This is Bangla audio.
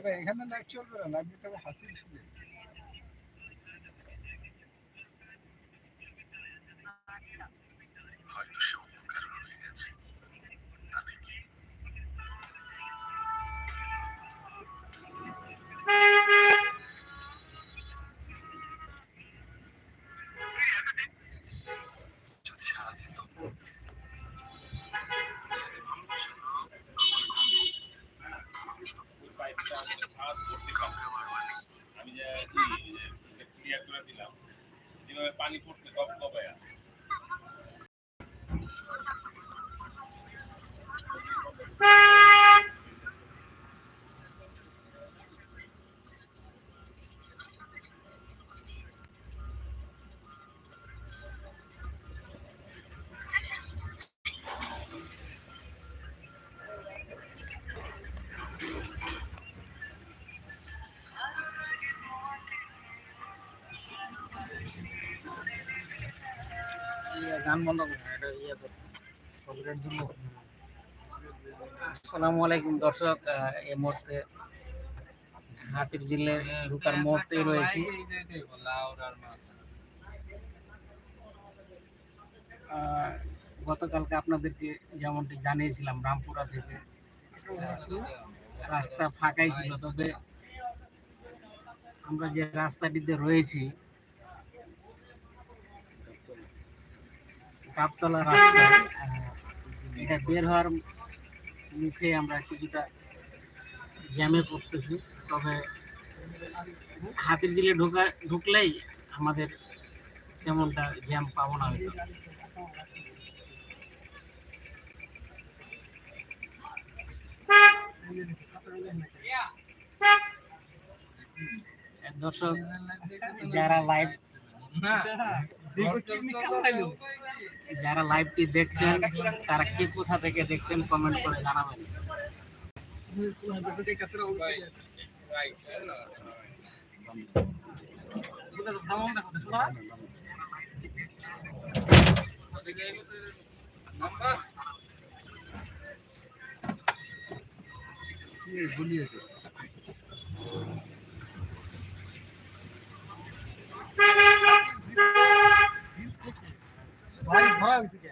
ভাই এখানে লাইভ চলবে না লাইভ তবে হাতির ছিল করে দিলাম। যেভাবে পানি পড়ছে কব কবায়া আসসালামু আলাইকুম দর্শক এই মুহূর্তে হাতির জিল্লে ঢুকার মুহূর্তে রয়েছি। গতকালকে আপনাদেরকে যেমনটি জানিয়েছিলাম, রামপুরা থেকে রাস্তা ফাঁকাই ছিল, তবে আমরা যে রাস্তাটিতে রয়েছি গাবতলা রাস্তা এটা বের হওয়ার মুখে আমরা কিছুটা জ্যামে পড়তেছি। তবে হাতির জিলে ঢোকা, ঢুকলেই আমাদের তেমনটা জ্যাম পাবো না হয়তো। দর্শক, যারা লাইভ যারা লাইভটি দেখছেন তারা কে কোথা থেকে দেখছেন কমেন্ট করে জানাবেন। গেছে ভাই ভয় হচ্ছে